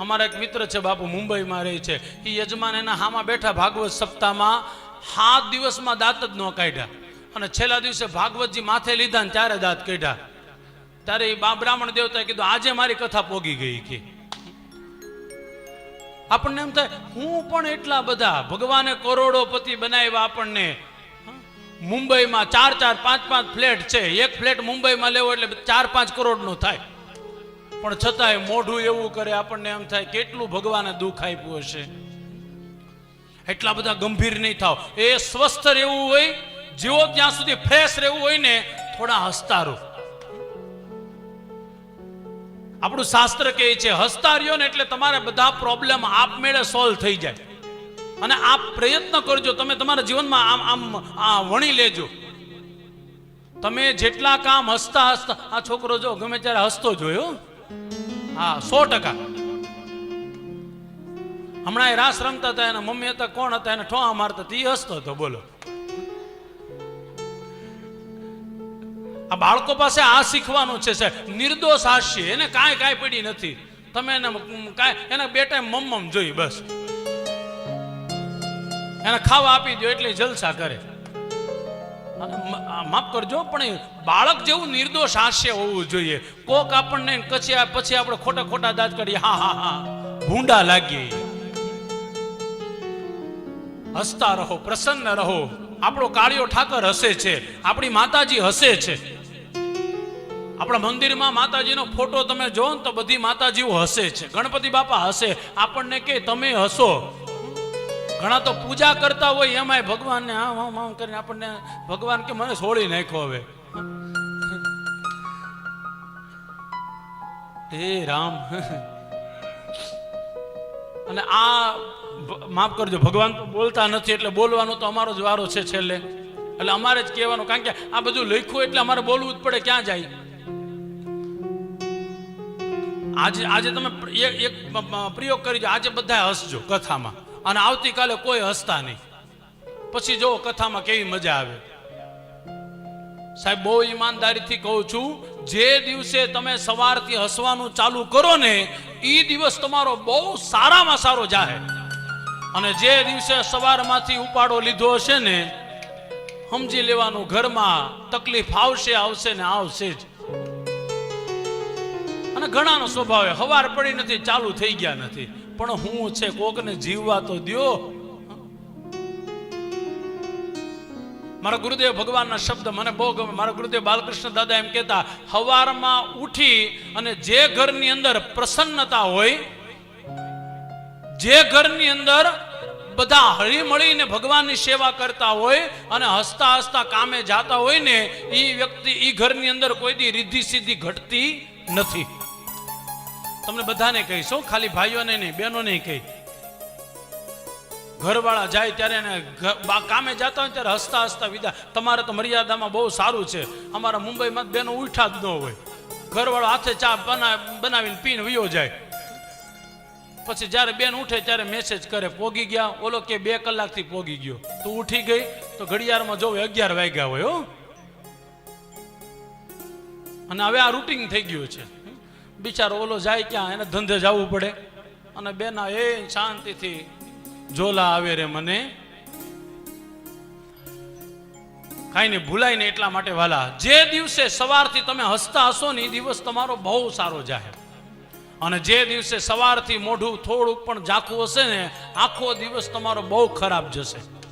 અમારા એક મિત્ર છે બાપુ મુંબઈમાં રહે છે. એ યજમાન એના હામાં બેઠા ભાગવત સપ્તાહમાં સાત દિવસમાં દાંત જ ન કાઢ્યા. અને છેલ્લા દિવસે ભાગવતજી માથે લીધા ને ત્યારે દાંત કાઢ્યા. ત્યારે એ બા બ્રાહ્મણ દેવતાએ કીધું, આજે મારી કથા પોગી ગઈ કે. આપણને એમ થાય, હું પણ એટલા બધા ભગવાને કરોડોપતિ બનાવ્યા આપણને. મુંબઈમાં ચાર ચાર પાંચ પાંચ ફ્લેટ છે. એક ફ્લેટ મુંબઈમાં લેવો એટલે ચાર પાંચ કરોડનો થાય. પણ છતાંય મોઢું એવું કરે, આપણને એમ થાય, કેટલું ભગવાને દુઃખ આપ્યું હશે? એટલા બધા ગંભીર નહીં થાવ. એ સ્વસ્થ રહેવું હોય, જેવો ત્યાં સુધી ફ્રેશ રહેવું હોય ને, થોડા હસતા રહો. આપણું શાસ્ત્ર કહે છે, હસતા રહ્યો ને એટલે તમારે બધા પ્રોબ્લેમ આપમેળે સોલ્વ થઈ જાય. અને આપ પ્રયત્ન કરજો, તમે તમારા જીવનમાં આમ આમ, આ વણી લેજો. તમે જેટલા કામ હસતા હસતા, આ છોકરો જો ગમે ત્યારે હસતો જોયો હા, સો ટકા. હમણાં એ રાસ રમતા હતા, એના મમ્મી હતા, કોણ હતા, એને ઠોવા મારતા ઈ હસતો હતો, બોલો. આ બાળકો પાસે આ શીખવાનું છે, સાહેબ. નિર્દોષ હાસ્ય, એને કાંઈ કાંઈ પડી નથી. તમે એને કાંઈ, એને બે ટાઈમ મમ્મમ જોઈ બસ. એને ખાવા આપી દો એટલે જલસા કરે. માફ કરજો, પણ બાળક જેવું નિર્દોષ હાસ્ય હોવું જોઈએ. કોક આપણને કચ્યા પછી આપણે ખોટા ખોટા દાંત કરીએ હા હા હા, ભૂંડા લાગીએ. હસતા રહો, પ્રસન્ન રહો. આપણો કાળિયો ઠાકર હસે છે, આપણી માતાજી હસે છે. આપણા મંદિરમાં માતાજીનો ફોટો તમે જોવો ને તો બધી માતાજીઓ હસે છે. ગણપતિ બાપા હસે, આપણને કે તમે હસો? ઘણા તો પૂજા કરતા હોય, એમાંય ભગવાનને આમ આમ આમ કરીને આપણને ભગવાન કે મને છોડી નાખ્યો હવે. હે રામ. અને આ માફ કરજો, ભગવાન તો બોલતા નથી, એટલે બોલવાનો તો અમારો જ વારો છે છેલ્લે. એટલે અમારે જ કહેવાનું, કારણ કે આ બધું લખ્યું એટલે અમારે બોલવું જ પડે, ક્યાં જાય? આજે આજે તમે એક પ્રયોગ કરીજો આજે બધા હસજો કથામાં. અને આવતીકાલે કોઈ હસતા નહીં. પછી જો કથામાં કેવી મજા આવે. સાહેબ, બહુ ઈમાનદારીથી કહું છું, જે દિવસે તમે સવારથી હસવાનું ચાલુ કરો ને એ દિવસ તમારો બહુ સારામાં સારો જાહે. અને જે દિવસે સવારમાંથી ઉપાડો લીધો હશે ને, સમજી લેવાનું, ઘરમાં તકલીફ આવશે આવશે ને આવશે જ. અને ઘણાનો સ્વભાવ હવાર પડી નથી, ચાલુ થઈ ગયા નથી. પણ હું છે કોકને જીવવા તો દ્યો. મારા ગુરુદેવ ભગવાનના શબ્દ મને બહુ ગમે. મારા ગુરુદેવ બાલકૃષ્ણ દાદા એમ કહેતા, હવારમાં ઉઠી અને જે ઘરની અંદર પ્રસન્નતા હોય, જે ઘરની અંદર બધા હળીમળીને ભગવાનની સેવા કરતા હોય અને હસતા હસતા કામે જાતા હોય ને એ વ્યક્તિ એ ઘરની અંદર કોઈ દી રિદ્ધિ સિદ્ધિ ઘટતી નથી. તમને બધાને કહીશું ખાલી ભાઈઓને નહીં, બહેનોને કહી ઘરવાળા જાય ત્યારે એને કામે જતા હોય ત્યારે હસતા હસતા વિદા તમારે તો મર્યાદામાં બહુ સારું છે. અમારા મુંબઈમાં બેનો ઉઠા જ ન હોય. ઘરવાળો હાથે ચા બના બનાવીને પીને વિયો જાય. પછી જ્યારે બેન ઉઠે ત્યારે મેસેજ કરે, પોગી ગયા? ઓલો કે બે કલાકથી પોગી ગયો. તું ઉઠી ગઈ? તો ઘડિયાળમાં જોવે અગિયાર વાગ્યા હોય, હો. અને હવે આ રૂટિન થઈ ગયું છે. બિચારો ઓલો જાય ક્યાં? એને ધંધે જવું પડે. અને બેના એ શાંતિથી ઝોલા આવે રે મને. કાંઈ નહીં ભૂલાય ને એટલા માટે વાલા. જે દિવસે સવારથી તમે હસતા હશો ને એ દિવસ તમારો બહુ સારો જાહે. અને જે દિવસે સવારથી મોઢું થોડુંક પણ ઝાંખું હશે ને, આખો દિવસ તમારો બહુ ખરાબ જશે.